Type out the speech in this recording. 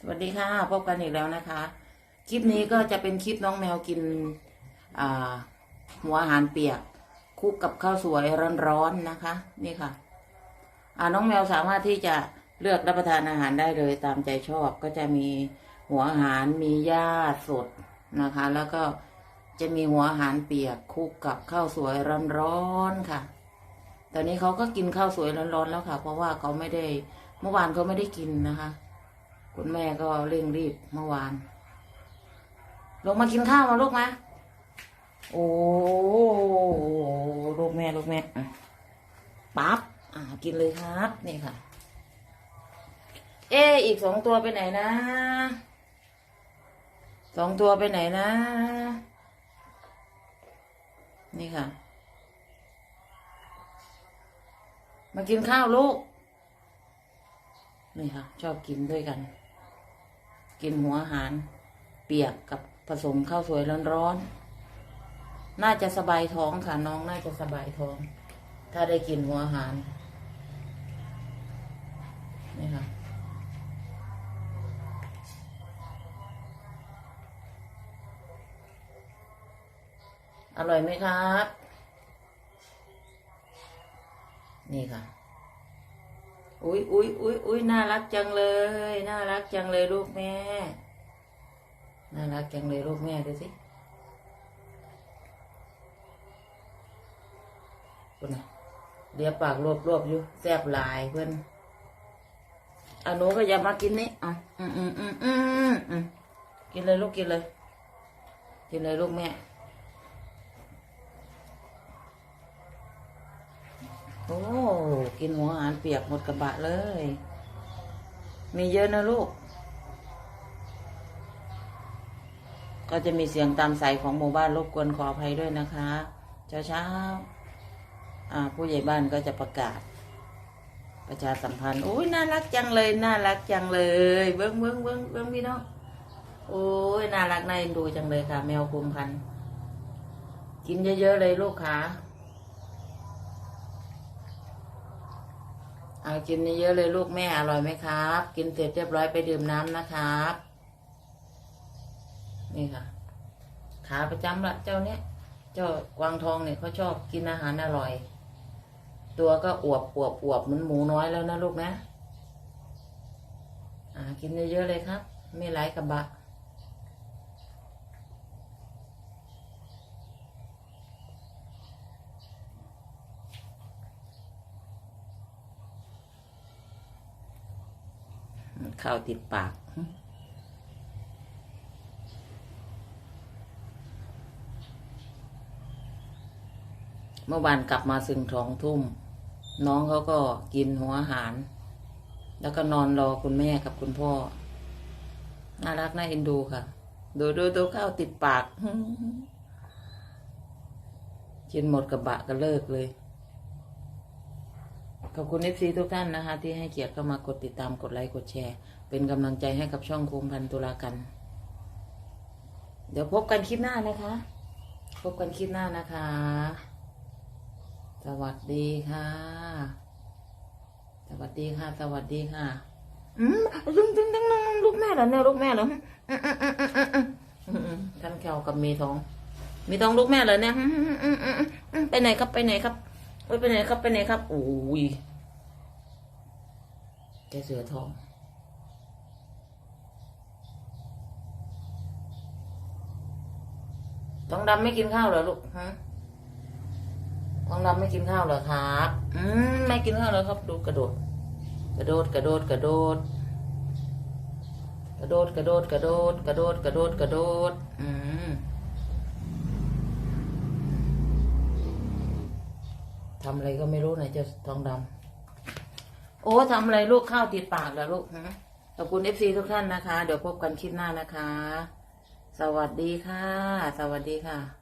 สวัสดีค่ะ พบกันอีกแล้วนะคะ คลิปนี้ก็จะเป็นคลิปน้องแมวกินหัวอาหารเปียกคุกกับข้าวสวยร้อนๆนะคะ นี่ค่ะอ่าน้องแมวสามารถที่จะเลือกรับประทานอาหารได้เลยตามใจชอบก็จะมีหัวอาหารมีหญ้าสดนะคะ แล้วก็จะมีหัวอาหารเปียกคุกกับข้าวสวยร้อนๆค่ะ ตอนนี้เขาก็กินข้าวสวยร้อนๆแล้วค่ะ เพราะว่าเขาไม่ได้เมื่อวานเขาไม่ได้กินนะคะ คุณแม่ก็เร่งรีบเมื่อวาน ลงมากินข้าวมาลูกมา โอ้ลูกแม่ลูกแม่ปั๊บอ่ากินเลยครับ นี่ค่ะ เอะอีกสองตัวไปไหนนะ สองตัวไปไหนนะ นี่ค่ะ มากินข้าวลูกนี่ค่ะ ชอบกินด้วยกัน กินหัวอาหาร เปียกกับผสมข้าวสวยร้อนๆ น่าจะสบายท้องค่ะน้องน่าจะสบายท้อง ถ้าได้กินหัวอาหาร นี่ค่ะอร่อยไหมครับ นี่ค่ะ อุ้ยอุ้ยอุ้ยอุ้ยน่ารักจังเลย น่ารักจังเลยลูกแม่ น่ารักจังเลยลูกแม่ดูสิคุณน่ะเลียปากรวบรวบอยู่แซบหลายเพื่อนเอาหนูก็อย่ามากินนี่อะอืมอืมอืมอืมอืมกินเลยลูกกินเลย กินเลยลูกแม่ โอ้ กินหัวอาหารเปียกหมดกระบะเลย มีเยอะนะลูก ก็จะมีเสียงตามสายของหมู่บ้านรบกวนขออภัยด้วยนะคะ เช้าเช้าผู้ใหญ่บ้านก็จะประกาศ ประชาสัมพันธ์โอ้ยน่ารักจังเลย น่ารักจังเลย เบิ้งเบิ้งเบิ้งเบิ้งพี่น้อง โอ้ยน่ารักน่าเอ็นดูจังเลยค่ะ แมวคุมพัน กินเยอะๆเลยลูกค่ะ เอากินเยอะเลยลูกแม่อร่อยไหมครับ กินเสร็จเรียบร้อยไปดื่มน้ำนะครับ นี่ค่ะ ขาประจำละเจ้าเนี้ยเจ้ากวางทองเนี่ยเขาชอบกินอาหารอร่อย ตัวก็อวบอวบอวบเหมือนหมูน้อยแล้วนะลูกนะ อ่า กินเยอะๆเลยครับ ไม่ไร้กระบะ ข้าวติดปาก เมื่อวานกลับมาสึงท้องทุ่ม น้องเขาก็กินหัวอาหาร แล้วก็นอนรอคุณแม่กับคุณพ่อ น่ารักน่าเอ็นดูค่ะ ดูดูดูข้าวติดปากกินหมดกระบะก็เลิกเลย ขอบคุณเอฟซีทุกท่านนะคะ ที่ให้เกียรติเข้ามากดติดตามกดไลค์กดแชร์ เป็นกำลังใจให้กับช่องคุมพันตุลากัน เดี๋ยวพบกันคลิปหน้านะคะ พบกันคลิปหน้านะคะ สวัสดีค่ะ สวัสดีค่ะ สวัสดีค่ะอืมดึงดึงดึงดึงลูกแม่เหรอเนี่ยลูกแม่เหรอท่านแขวกับมีทอง มีทองลูกแม่เหรอเนี่ยไปไหนครับไปไหนครับ เอ้ยไปไหครับเป็นไหครับโอ้ยแกเสือทองทองดำไม่กินข้าวเหรอลูกฮะทองดำไม่กินข้าวเหรอครับอืมไม่กินข้าวเหรอครับ ดูกระโดด กระโดดกระโดดกระโดด กระโดดกระโดดกระโดดกระโดดกระโดดกระโดดอืม ทำอะไรก็ไม่รู้นะเจ้าทองดำโอ้ทำอะไรลูกข้าวติดปากเหรอลูกฮะขอบคุณเอฟซีทุกท่านนะคะ เดี๋ยวพบกันคลิปหน้านะคะ สวัสดีค่ะ สวัสดีค่ะ